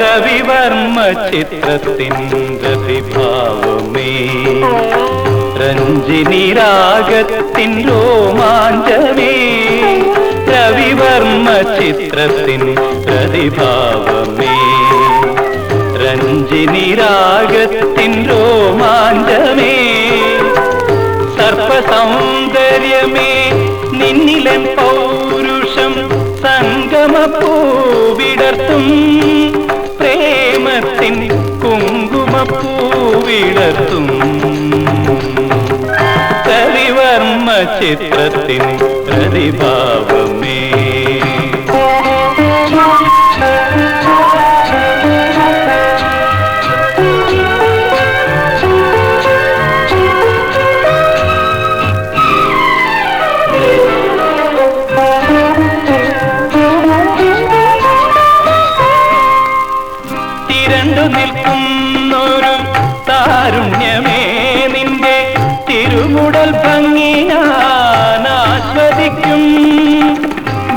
രവിവർമ്മ ചിത്രത്തിൻ പ്രതിഭാവമേ രഞ്ജിനി രാഗത്തിൻ രോമാഞ്ചമേ. രവിവർമ്മ ചിത്രത്തിൻ പ്രതിഭാവമേ. രഞ്ജിനി രാഗത്തിൻ രോമാഞ്ചമേ. സർപ്പസൗന്ദര്യമേ നിന്നിലെ പൗരുഷം സംഗമപ്പൂവിടർത്തും പ്രേമത്തിൻ കുങ്കുമപ്പൂവിടത്തും. കരിവർമ്മ ചിത്രത്തിന് പ്രതിഭാവമേ. നിൽക്കുന്നൊരു താരുണ്യമേ നിന്റെ തിരുമുടൽ ഭംഗി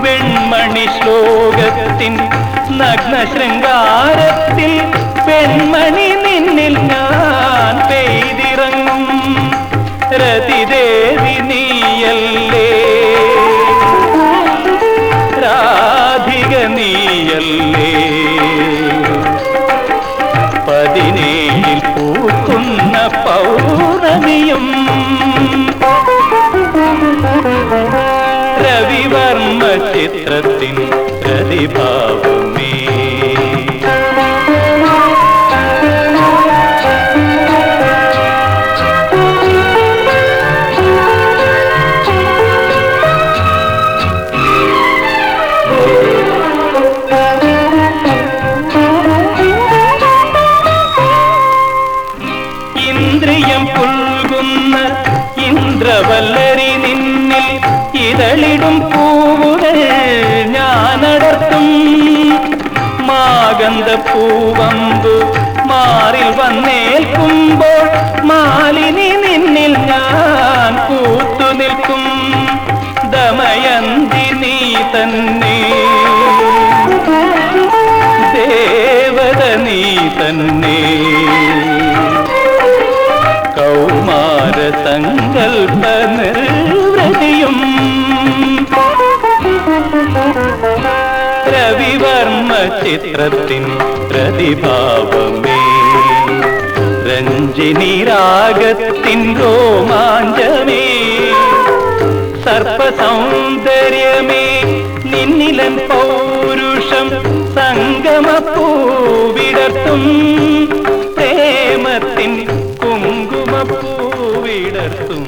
വെൺമണി ശ്ലോകത്തിൻ നഗ്ന ശൃംഗാരത്തിൽ പെൺമണി നിന്നിൽ ഞാൻ പെയ്തിറങ്ങും. രതിദേവി നീയല്ലേ? രാധിക നീയല്ലേ പൂക്കുന്ന പൗർണമിയും രവിവർമ്മ ചിത്രത്തിൻ ഇന്ദ്രിയം പുൽകുന്ന ഇന്ദ്രവല്ലരി നിന്നിൽ ഇതളിടും പൂവുകൾ ഞാനടർത്തും. മാഗന്ധ പൂവമ്പു മാറിൽ വന്നേൽക്കുമ്പോൾ മാലിനി നിന്നിൽ ഞാൻ കൂത്തു നിൽക്കും. ദമയന്തി നീ തന്നെ. ദേവത നീ തന്നെ. സങ്കൽപ്പ രവിവർമ്മ ചിത്രത്തിൻ പ്രതിഭാവമേ. രഞ്ജിനി രാഗത്തിൻ രോമാഞ്ചമേ. സർപ്പസൗന്ദര്യമേ നിന്നിലൻ പൗരുഷം സംഗമപ്പൂവിടർത്തും. പ്രേമത്തിൻ കുങ്കുമപ്പൂവിടർത്തും